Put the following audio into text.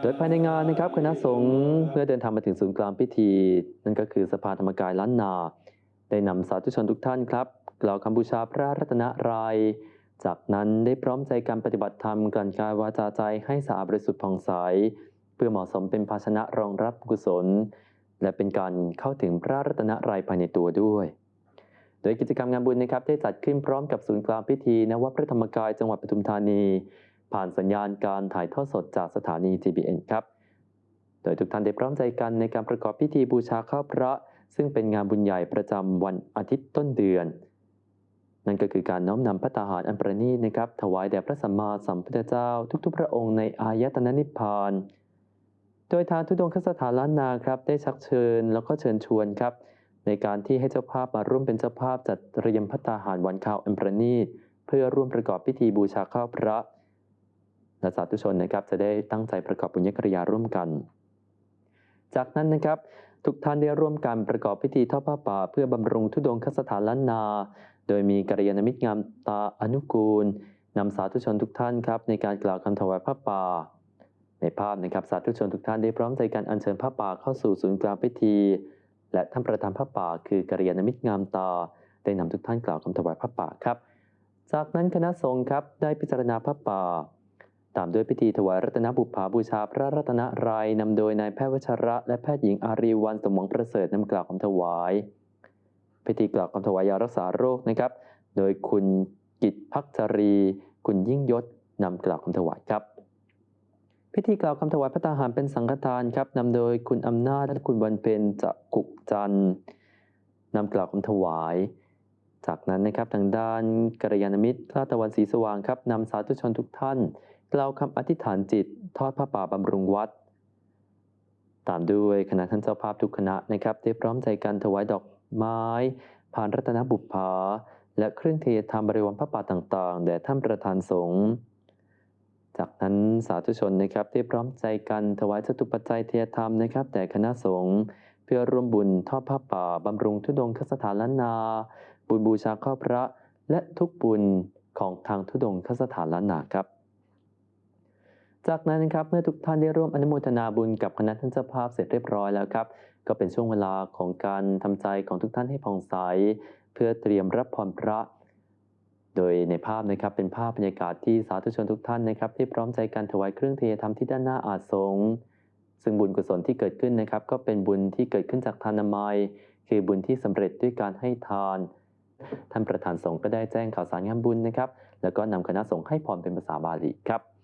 โดยภายในงานนะครับคณะสงฆ์เมื่อเดินทางมาถึงศูนย์กลางพิธี นั่นก็คือสภาธรรมกายล้านนา ได้นำสาธุชนทุกท่านครับกล่าวคำบูชาพระรัตนรัยจากนั้นได้พร้อมใจการปฏิบัติธรรมกลั่นกายวาจาใจให้สะอาดบริสุทธิ์ผ่องใส เพื่อเหมาะสมเป็นภาชนะรองรับกุศล และเป็นการเข้าถึงพระรัตนรัยภายในตัวด้วย โดยกิจกรรมงานบุญนะครับได้จัดขึ้นพร้อมกับศูนย์กลางพิธีณวัดพระธรรมกายจังหวัดปทุมธานี ผ่านสัญญาณการถ่ายทอดสดจากสถานี TBN ครับ โดยทุกท่านได้พร้อมใจกันในการประกอบพิธีบูชาข้าวพระ ซึ่งเป็นงานบุญใหญ่ประจำวันอาทิตย์ต้นเดือน นั่นก็คือการน้อมนำพระตาหารอันประณีตนะครับ ถวายแด่พระสัมมาสัมพุทธเจ้า ทุกๆ พระองค์ในอายตนะนิพพาน โดยทางทุดงคสถานล้านนาครับได้ชักเชิญแล้วก็เชิญชวนครับ ในการที่ให้เจ้าภาพมาร่วมเป็นเจ้าภาพจัดเตรียมพระตาหารวันข้าวอันประณีตเพื่อร่วมประกอบพิธีบูชาข้าวพระ และสาธุชนนะครับจะได้ตั้งใจประกอบบุญญกริยาร่วมกัน จากนั้นนะครับทุกท่านได้ร่วมกันประกอบพิธีทอดผ้าป่า เพื่อบำรุงทุดงคสถานล้านนา โดยมีกัลยาณมิตรงามตาอนุกูลนำสาธุชนทุกท่านครับในการกล่าวคำถวายผ้าป่า ในภาพนะครับสาธุชนทุกท่านได้พร้อมใจกันอัญเชิญผ้าป่าเข้าสู่ศูนย์กลางพิธี และท่านประธานผ้าป่า คือกัลยาณมิตรงามตา ได้นำทุกท่านกล่าวคำถวายผ้าป่าครับ จากนั้นคณะสงฆ์ครับได้พิจารณาผ้าป่า ตามด้วยพิธีถวายรัตนบุพภาบูชาพระรัตนรายนำโดยนายแพทย์วชระและแพทย์หญิงอารีวันสมหวังประเสริฐนำกล่าวคำถวาย พิธีกล่าวคำถวายยารักษาโรคนะครับ โดยคุณกิตพักจรี คุณยิ่งยศนำกล่าวคำถวายครับ พิธีกล่าวคำถวายพระตาหารเป็นสังฆทานครับนำโดยคุณอำนาจและคุณวันเพ็ญจะกุกจันนำกล่าวคำถวายจากนั้นนะครับทางด้านกัลยาณมิตรระตะวันสีสว่างครับนำสาธุชนทุกท่าน กล่าวคำอธิษฐานจิตทอดผ้าป่าบำรุงวัด ตามด้วยคณะท่านเจ้าภาพทุกคณะนะครับได้พร้อมใจกันถวายดอกไม้ ผ่านรัตนบุพภาและเครื่องเทศธรรมบริวารพระป่าต่างๆ แด่ท่านประธานสงฆ์จากนั้นสาธุชนนะครับได้พร้อมใจกันถวายจตุปัจจัยเทยธรรมนะครับแด่คณะสงฆ์เพื่อร่วมบุญทอดผ้าป่าบำรุงทุดงคสถานล้านนา บุญบูชาข้าพระ และทุกบุญของทางทุดงคสถานล้านนาครับ จากนั้นนะครับเมื่อทุกท่านได้ร่วมอนุโมทนาบุญกับคณะท่านเจ้าภาพเสร็จเรียบร้อยแล้วครับก็เป็นช่วงเวลาของการทำใจของทุกท่านให้ผ่องใสเพื่อเตรียมรับพรพระ โดยในภาพนะครับเป็นภาพบรรยากาศที่สาธุชนทุกท่านนะครับที่พร้อมใจกันถวายเครื่องเทธรรมที่ด้านหน้าอาสงซึ่งบุญกุศลที่เกิดขึ้นนะครับ ก็เป็นบุญที่เกิดขึ้นจากทานนามัย คือบุญที่สำเร็จด้วยการให้ทาน ท่านประธานสงฆ์ก็ได้แจ้งข่าวสารงานบุญนะครับ แล้วก็นำคณะสงฆ์ให้พรเป็นภาษาบาลีครับ